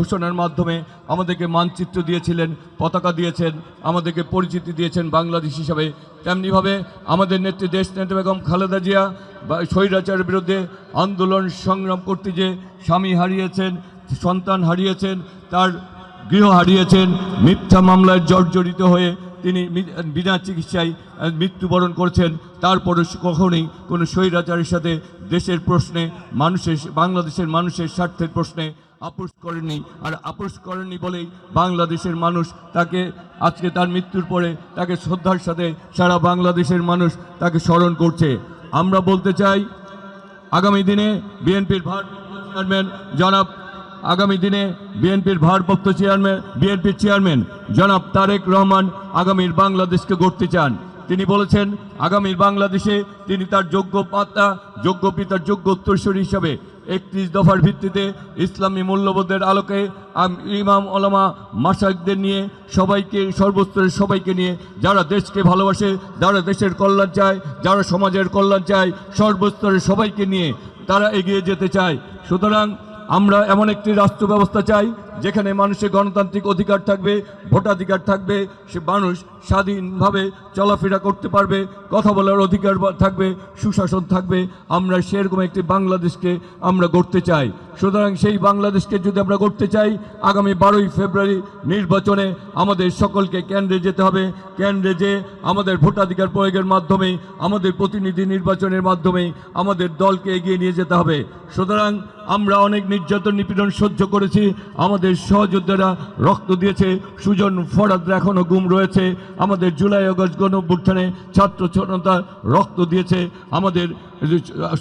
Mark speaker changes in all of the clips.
Speaker 1: ঘোষণার মাধ্যমে আমাদেরকে মানচিত্র দিয়েছিলেন, পতাকা দিয়েছেন, আমাদেরকে পরিচিতি দিয়েছেন বাংলাদেশ হিসাবে। তেমনিভাবে আমাদের নেত্রী দেশ নেত্রী বেগম খালেদা জিয়া স্বৈরাচারের বিরুদ্ধে আন্দোলন সংগ্রাম করতে যে স্বামী হারিয়েছেন, সন্তান হারিয়েছেন, তার গৃহ হারিয়েছেন, মিথ্যা মামলায় জর্জরিত হয়ে তিনি বিনা চিকিৎসায় মৃত্যুবরণ করেছেন তারপরে কখনোই কোনো স্বৈরাচারের সাথে দেশের প্রশ্নে, মানুষের, বাংলাদেশের মানুষের স্বার্থের প্রশ্নে আপোষ করেননি আর আপোষ করেননি বলেই বাংলাদেশের মানুষ তাকে আজকে তার মৃত্যুর পরে তাকে শ্রদ্ধার সাথে সারা বাংলাদেশের মানুষ তাকে স্মরণ করছে। আমরা বলতে চাই, আগামী দিনে বিএনপির ভারপ্রাপ্ত চেয়ারম্যান জনাব, আগামী দিনে বিএনপির ভারপ্রাপ্ত চেয়ারম্যান, বিএনপির চেয়ারম্যান জনাব তারেক রহমান আগামীর বাংলাদেশকে গড়তে চান। তিনি বলেছেন আগামীর বাংলাদেশে তিনি তার যোগ্য পাতা, যোগ্য পিতার যোগ্য উত্তরসূরি হিসাবে একত্রিশ দফার ভিত্তিতে ইসলামী মূল্যবোধের আলোকে ইমাম, ওলামা মাসাকদের নিয়ে সবাইকে, সর্বস্তরের সবাইকে নিয়ে যারা দেশকে ভালোবাসে, যারা দেশের কল্যাণ চায়, যারা সমাজের কল্যাণ চায়, সর্বস্তরের সবাইকে নিয়ে তারা এগিয়ে যেতে চায়। সুতরাং আমরা এমন একটি রাষ্ট্র ব্যবস্থা চাই যেখানে মানুষের গণতান্ত্রিক অধিকার থাকবে, ভোটাধিকার থাকবে, সে মানুষ স্বাধীনভাবে চলাফেরা করতে পারবে, কথা বলার অধিকার থাকবে, সুশাসন থাকবে। আমরা সেরকম একটি বাংলাদেশকে আমরা গড়তে চাই। সুতরাং সেই বাংলাদেশকে যদি আমরা গড়তে চাই, আগামী বারোই ফেব্রুয়ারি নির্বাচনে আমাদের সকলকে কেন্দ্রে যেতে হবে। কেন্দ্রে যে আমাদের ভোটাধিকার প্রয়োগের মাধ্যমে আমাদের প্রতিনিধি নির্বাচনের মাধ্যমে আমাদের দলকে এগিয়ে নিয়ে যেতে হবে। সুতরাং আমরা অনেক নির্যাতন নিপীড়ন সহ্য করেছি। আমাদের সহযোদ্ধারা রক্ত দিয়েছে। সুজন ফরাদরা এখনও গুম রয়েছে। আমাদের জুলাই আগস্ট গণ ছাত্র জনতা রক্ত দিয়েছে। আমাদের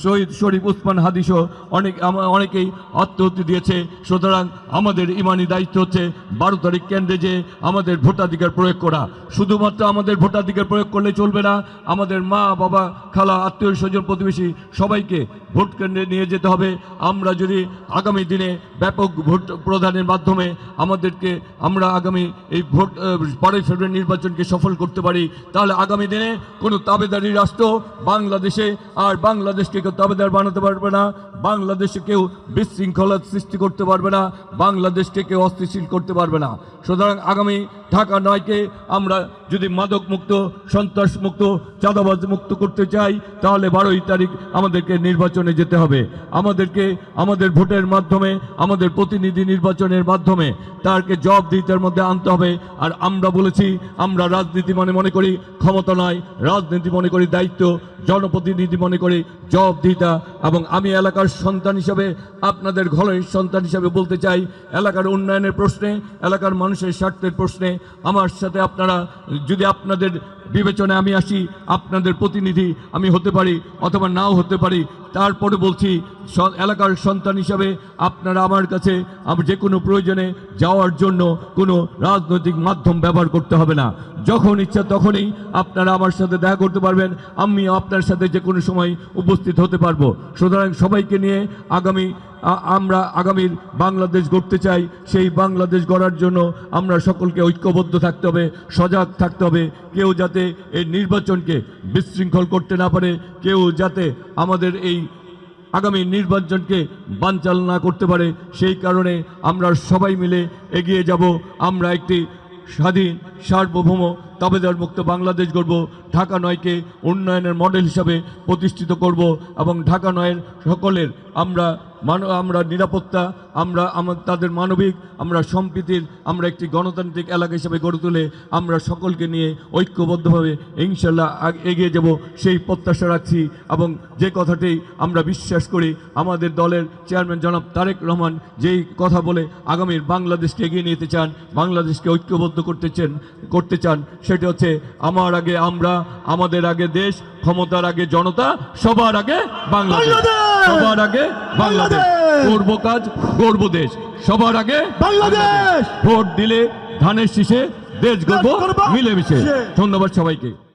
Speaker 1: শহীদ শরীফ উসমান হাদিসও অনেক অনেকেই আত্মহত্যা দিয়েছে। সুতরাং আমাদের ইমানি দায়িত্ব হচ্ছে বারো তারিখ কেন্দ্রে যে আমাদের ভোটাধিকার প্রয়োগ করা। শুধুমাত্র আমাদের ভোটাধিকার প্রয়োগ করলে চলবে না, আমাদের মা, বাবা, খালা, আত্মীয় স্বজন, প্রতিবেশী সবাইকে ভোট কেন্দ্রে নিয়ে যেতে হবে। আমরা যদি আগামী দিনে ব্যাপক ভোট প্রদানের মাধ্যমে আমাদেরকে আমরা আগামী এই ভোট বারোই ফেব্রুয়ারি নির্বাচনকে সফল করতে পারি, তাহলে আগামী দিনে কোনো তাবেদারি রাষ্ট্র বাংলাদেশে আর বাংলাদেশকে কেউ তাবেদার বানাতে পারবে না, বাংলাদেশে কেউ বিশৃঙ্খলা সৃষ্টি করতে পারবে না, বাংলাদেশকে কেউ অস্থিতিশীল করতে পারবে না। সুতরাং আগামী ঢাকা নয়কে আমরা যদি মাদক মুক্ত সন্ত্রাস মুক্ত চাঁদাবাজ মুক্ত করতে চাই, তাহলে বারোই তারিখ আমাদেরকে নির্বাচনে যেতে হবে। আমাদেরকে, আমাদের ভোটের মাধ্যমে, আমাদের প্রতিনিধি নির্বাচনের মাধ্যমে তারকে জবাবদিহিতার মধ্যে আনতে হবে। আর আমরা বলেছি, আমরা রাজনীতি মনে মনে করি ক্ষমতা নয়, রাজনীতি মনে করি দায়িত্ব, জনপ্রতিনিধি মনে করি জবাবদিহিতা এবং আমি এলাকার সন্তান হিসাবে আপনাদের ঘরের সন্তান হিসাবে বলতে চাই, এলাকার উন্নয়নের প্রশ্নে, এলাকার মানুষের স্বার্থের প্রশ্নে, আমার সাথে আপনারা যদি আপনাদের বিবেচনায় আমি আসি, আপনাদের প্রতিনিধি আমি হতে পারি অথবা নাও হতে পারি। তারপরে বলছি এলাকার সন্তান হিসাবে আপনারা আমার কাছে যে কোনো প্রয়োজনে যাওয়ার জন্য কোনো রাজনৈতিক মাধ্যম ব্যবহার করতে হবে না। যখন ইচ্ছা তখনই আপনারা আমার সাথে দেখা করতে পারবেন আমি আপনার সাথে যে কোনো সময় উপস্থিত হতে পারব। সুতরাং সবাইকে নিয়ে আগামী আমরা আগামীর বাংলাদেশ গড়তে চাই, সেই বাংলাদেশ গড়ার জন্য আমরা সকলকে ঐক্যবদ্ধ থাকতে হবে, সজাগ থাকতে হবে, কেউ যাতে এই নির্বাচনকে বিশৃঙ্খল করতে না পারে, কেউ যাতে আমাদের এই আগামী নির্বাচনকে বানচাল না করতে পারে, সেই কারণে আমরা সবাই মিলে এগিয়ে যাব, আমরা একটি স্বাধীন, সার্বভৌম তাবেদার মুক্ত বাংলাদেশ গড়ব, ঢাকা নয়কে উন্নয়নের মডেল হিসাবে প্রতিষ্ঠিত করব এবং ঢাকা নয়ের সকলের আমরা মান, আমরা নিরাপত্তা, আমরা আমার তাদের মানবিক, আমরা সম্প্রীতির, আমরা একটি গণতান্ত্রিক এলাকা হিসেবে গড়ে তুলে আমরা সকলকে নিয়ে ঐক্যবদ্ধভাবে ইনশাল্লাহ এগিয়ে যাব, সেই প্রত্যাশা রাখছি এবং যে কথাটি আমরা বিশ্বাস করি, আমাদের দলের চেয়ারম্যান জনাব তারেক রহমান যেই কথা বলে আগামীর বাংলাদেশকে এগিয়ে নিয়ে যেতে চান, বাংলাদেশকে ঐক্যবদ্ধ করতে চান করতে চান, সেটা হচ্ছে আমার আগে আমরা, আমাদের আগে দেশ, ক্ষমতার আগে জনতা, সবার আগে বাংলাদেশ! সবার আগে বাংলাদেশ! করব কাজ গর্ব দেশ। সবার আগে
Speaker 2: বাংলাদেশ!
Speaker 1: ভোট দিলে ধানের শীষে দেশ গর্ব মিলেমিশে। ধন্যবাদ সবাইকে।